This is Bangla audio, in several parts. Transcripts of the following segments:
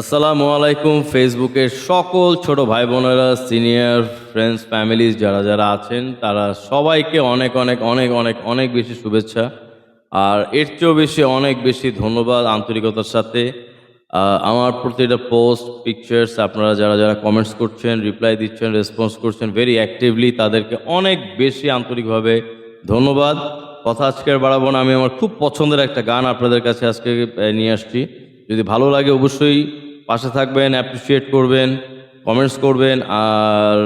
আসসালামু আলাইকুম। ফেসবুকের সকল ছোট ভাই বোনেরা সিনিয়র ফ্রেন্ডস, ফ্যামিলিজ যারা যারা আছেন, তারা সবাইকে অনেক অনেক অনেক অনেক অনেক বেশি শুভেচ্ছা। আর এর চেয়েও বেশি অনেক বেশি ধন্যবাদ আন্তরিকতার সাথে। আমার প্রতিটা পোস্ট, পিকচার্স আপনারা যারা যারা কমেন্টস করছেন, রিপ্লাই দিচ্ছেন, রেসপন্স করছেন ভেরি অ্যাক্টিভলি তাদেরকে অনেক বেশি আন্তরিকভাবে ধন্যবাদ। কথা আজকে বাড়াবো না, আমি আমার খুব পছন্দের একটা গান আপনাদের কাছে আজকে নিয়ে আসছি। যদি ভালো লাগে অবশ্যই পাশে থাকবেন অ্যাপ্রিসিয়েট করবেন কমেন্টস করবেন, আর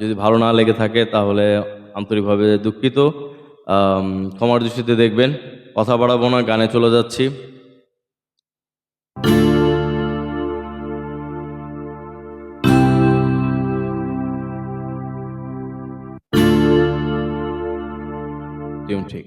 যদি ভালো না লেগে থাকে তাহলে আন্তরিকভাবে দুঃখিত। ক্ষমার দৃষ্টিতে দেখবেন, কথা বাড়াবো না, গানে চলে যাচ্ছি। ঠিক।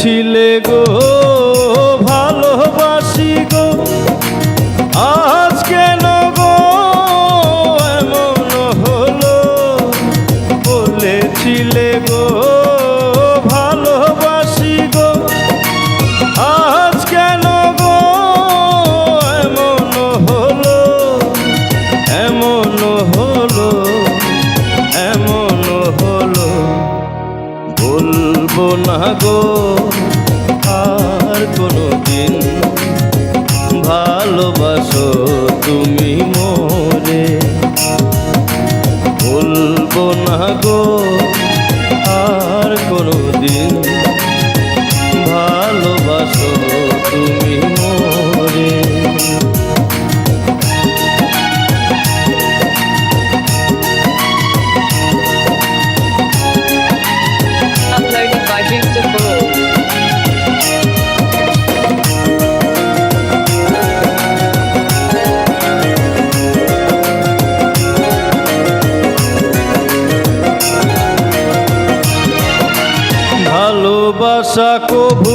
বলেছিলে গো ভালোবাসো তুমি মোরে। বলব না গো। কভু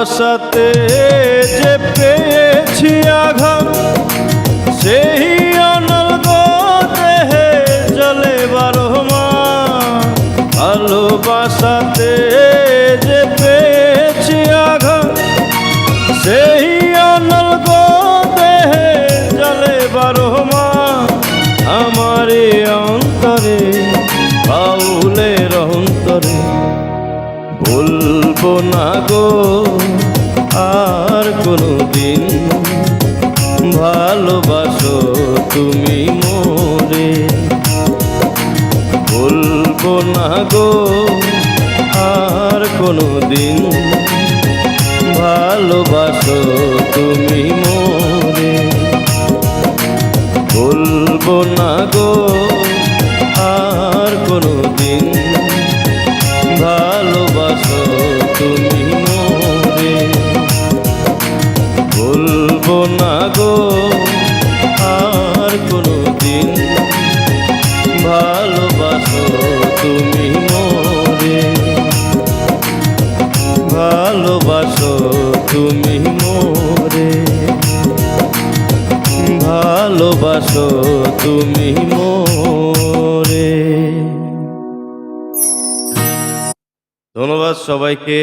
ভালোবাসাতে যে পেয়েছি আঘাত সেই অনল দেহে জলে বারো মা ভালোবাসাতে বলব না গো। আর কোনো দিন ভালোবাসো তুমি মোরে। বলব না গো, আর কোনো দিন ভালোবাসো তুমি মোরে। বলব না গো, আর কোনো দিন ভালোবাসো তুমি মোরে। ভালোবাসো তুমি মোরে। ভালোবাসো তুমি মোরে। ধন্যবাদ সবাইকে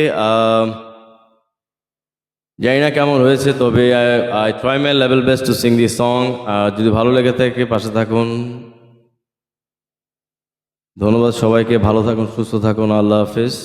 জানি না কেমন হয়েছে, তবে I try my level best to sing the song যদি ভালো লেগে থাকে, পাশে থাকুন। ধন্যবাদ সবাইকে ভালো থাকুন সুস্থ থাকুন আল্লাহ হাফিজ।